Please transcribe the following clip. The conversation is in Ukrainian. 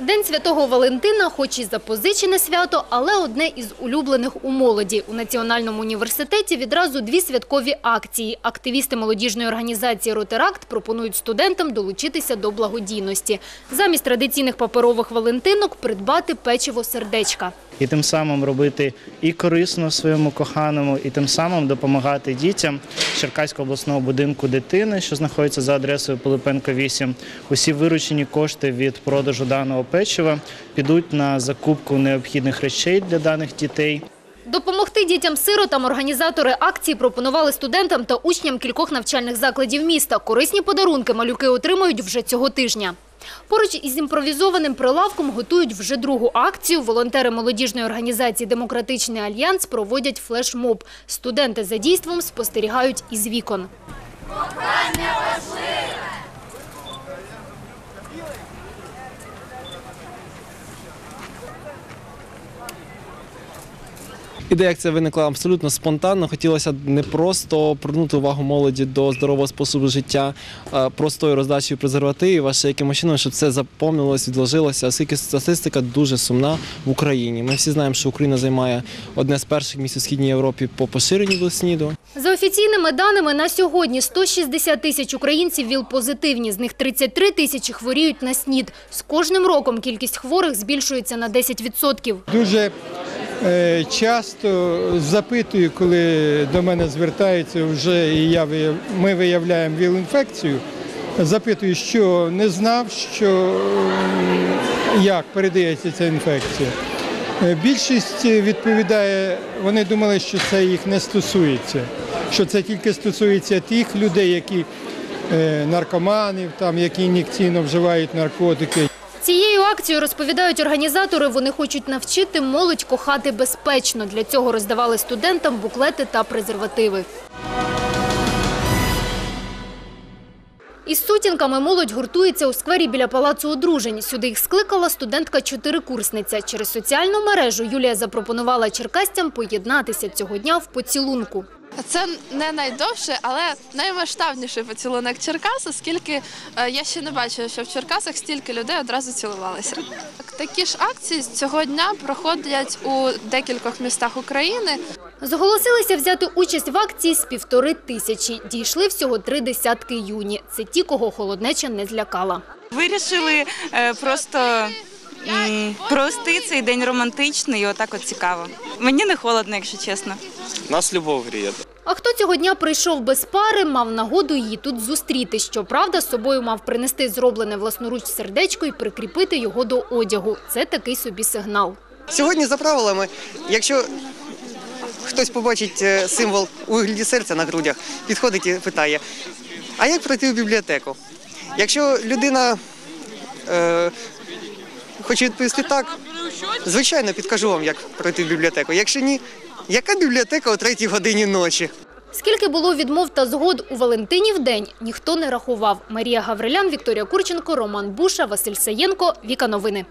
День Святого Валентина, хоч і запозичене свято, але одне із улюблених у молоді. У Національному університеті відразу дві святкові акції. Активісти молодіжної організації «Ротеракт» пропонують студентам долучитися до благодійності. Замість традиційних паперових валентинок придбати печиво сердечка. І тим самим робити і корисно своєму коханому, і тим самим допомагати дітям Черкаського обласного будинку дитини, що знаходиться за адресою Пилипенка 8. Усі виручені кошти від продажу даного печива підуть на закупку необхідних речей для даних дітей. Допомогти дітям-сиротам організатори акції пропонували студентам та учням кількох навчальних закладів міста. Корисні подарунки малюки отримають вже цього тижня. Поруч із імпровізованим прилавком готують вже другу акцію. Волонтери молодіжної організації «Демократичний альянс» проводять флешмоб. Студенти за дійством спостерігають із вікон. Ідея ця виникла абсолютно спонтанно. Хотілося не просто привернути увагу молоді до здорового способу життя, а простою роздачею презервативів, а ще якимось чином, щоб це заповнилось, відложилося, оскільки статистика дуже сумна в Україні. Ми всі знаємо, що Україна займає одне з перших місць у східній Європі по поширенню ВІЛ-СНІДу. За офіційними даними, на сьогодні 160 тисяч українців ВІЛ-позитивні. З них 33 тисячі хворіють на СНІД. З кожним роком кількість хворих збільшується на 10%. Дуже часто запитую, коли до мене звертаються вже і я ми виявляємо ВІЛ-інфекцію. Запитую, що не знав, що як передається ця інфекція. Е, Більшість відповідає, вони думали, що це їх не стосується, що це тільки стосується тих людей, які е, наркоманів, там, які ін'єкційно вживають наркотики. Цією акцією, розповідають організатори, вони хочуть навчити молодь кохати безпечно. Для цього роздавали студентам буклети та презервативи. Із сутінками молодь гуртується у сквері біля Палацу одружень. Сюди їх скликала студентка-чотирикурсниця. Через соціальну мережу Юлія запропонувала черкастям поєднатися цього дня в поцілунку. Це не найдовший, але наймасштабніший поцілунок Черкас, оскільки е, я ще не бачила, що в Черкасах стільки людей одразу цілувалися. Такі ж акції цього дня проходять у декількох містах України. Зголосилися взяти участь в акції з півтори тисячі. Дійшли всього три десятки юні. Це ті, кого холоднеча не злякала. Вирішили е, просто м, провести цей день романтичний і отак от цікаво. Мені не холодно, якщо чесно. Нас любов гріє. А хто цього дня прийшов без пари, мав нагоду її тут зустріти. Щоправда, з собою мав принести зроблене власноруч сердечко і прикріпити його до одягу. Це такий собі сигнал. Сьогодні за правилами, якщо хтось побачить е, символ у вигляді серця на грудях, підходить і питає: а як пройти в бібліотеку? Якщо людина е, хоче відповісти так, звичайно, підкажу вам, як пройти в бібліотеку. Якщо ні, яка бібліотека о третій годині ночі? Скільки було відмов та згод у Валентинів день, ніхто не рахував. Марія Гаврилян, Вікторія Курченко, Роман Буша, Василь Саєнко. Віка Новини.